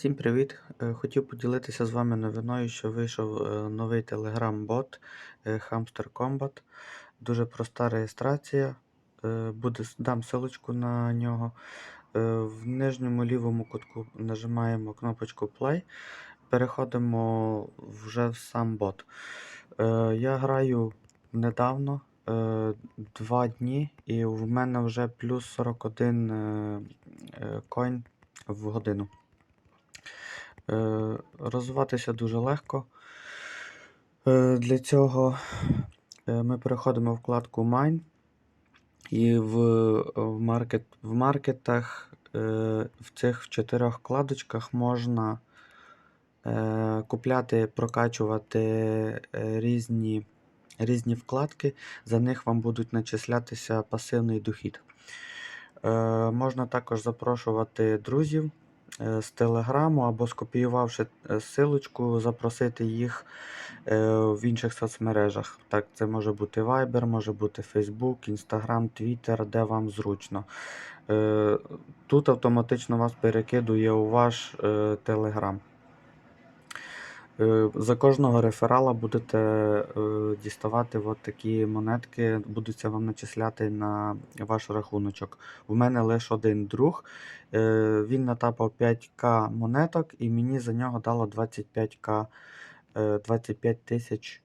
Всім привіт! Е, Хотів поділитися з вами новиною, що вийшов е, новий Telegram-бот е, Hamster Combat. Дуже проста реєстрація. Буде, дам ссылочку на нього. В нижньому лівому кутку нажимаємо кнопочку Play. Переходимо вже в сам бот. Я граю недавно, два дні, і в мене вже плюс 41 е, е, коін в годину. Е, Розвиватися дуже легко. Е, Для цього е, ми переходимо в вкладку Mine і в, в, маркет, в маркетах в цих чотирьох вкладочках можна купляти, прокачувати різні, різні вкладки, за них вам будуть начислятися пасивний дохід. Можна також запрошувати друзів з Телеграму або скопіювавши силочку, запросити їх е, в інших соцмережах. Так, це може бути Viber, може бути Facebook, Instagram, Twitter, де вам зручно. Е, Тут автоматично вас перекидує у ваш е, Telegram. Е, За кожного реферала будете е, діставати от такі монетки, будуться вам начисляти на ваш рахуночок. У мене лише один друг. е, Він натапав 5к монеток і мені за нього дало 25к, е, 25 тисяч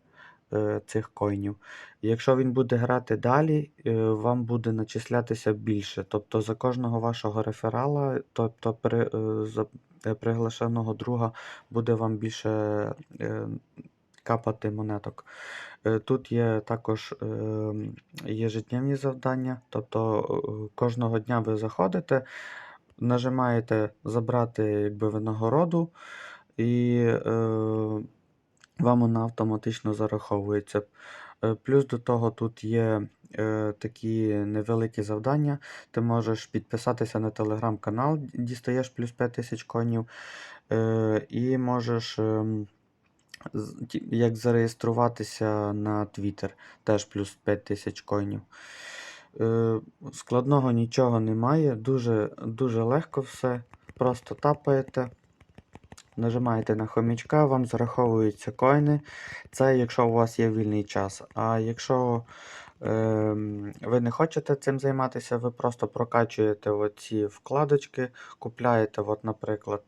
цих коїнів. Якщо він буде грати далі, е, вам буде начислятися більше. Тобто за кожного вашого реферала, тобто при, е, за е, приглашеного друга буде вам більше е, капати монеток. Е, Тут є також е, єжедневні завдання, тобто е, кожного дня ви заходите, нажимаєте забрати якби, винагороду, і е, вам вона автоматично зараховується. Е, Плюс до того тут є е, такі невеликі завдання. Ти можеш підписатися на телеграм-канал, дістаєш плюс 5000 конів, е, і можеш ті- як зареєструватися на Twitter, теж плюс 5000 коїнів. Е, Складного нічого немає, дуже, дуже легко все. Просто тапаєте, нажимаєте на хомячка, вам зараховуються коїни. Це якщо у вас є вільний час. А якщо ем, ви не хочете цим займатися, ви просто прокачуєте оці вкладочки, купляєте, от, наприклад,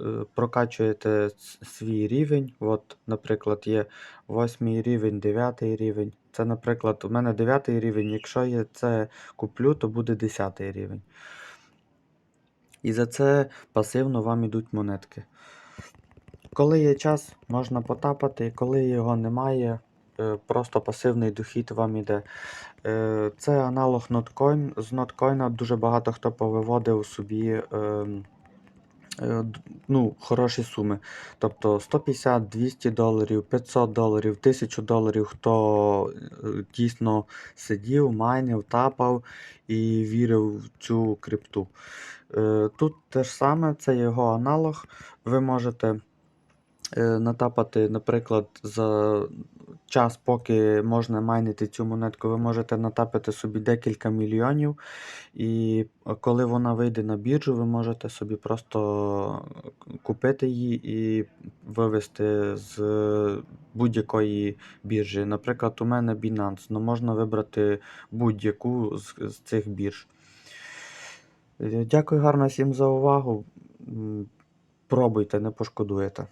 е, прокачуєте свій рівень. От, наприклад, є 8 рівень, 9 рівень. Це, наприклад, у мене 9 рівень. Якщо я це куплю, то буде 10 рівень. І за це пасивно вам ідуть монетки. Коли є час, можна потапати, коли його немає, е, просто пасивний дохід вам іде. Е, Це аналог ноткоін. З ноткоїна дуже багато хто повиводив собі ем, ну, хороші суми. Тобто 150, 200 доларів, 500 доларів, 1000 доларів, хто е, дійсно сидів, майнив, тапав і вірив в цю крипту. Е, Тут те ж саме, це його аналог. Ви можете е, натапати, наприклад, за час, поки можна майнити цю монетку, ви можете натапити собі декілька мільйонів, і коли вона вийде на біржу, ви можете собі просто купити її і вивести з будь-якої біржі. Наприклад, у мене Binance, але можна вибрати будь-яку з, цих бірж. Е, Дякую гарно всім за увагу. Пробуйте, не пошкодуєте.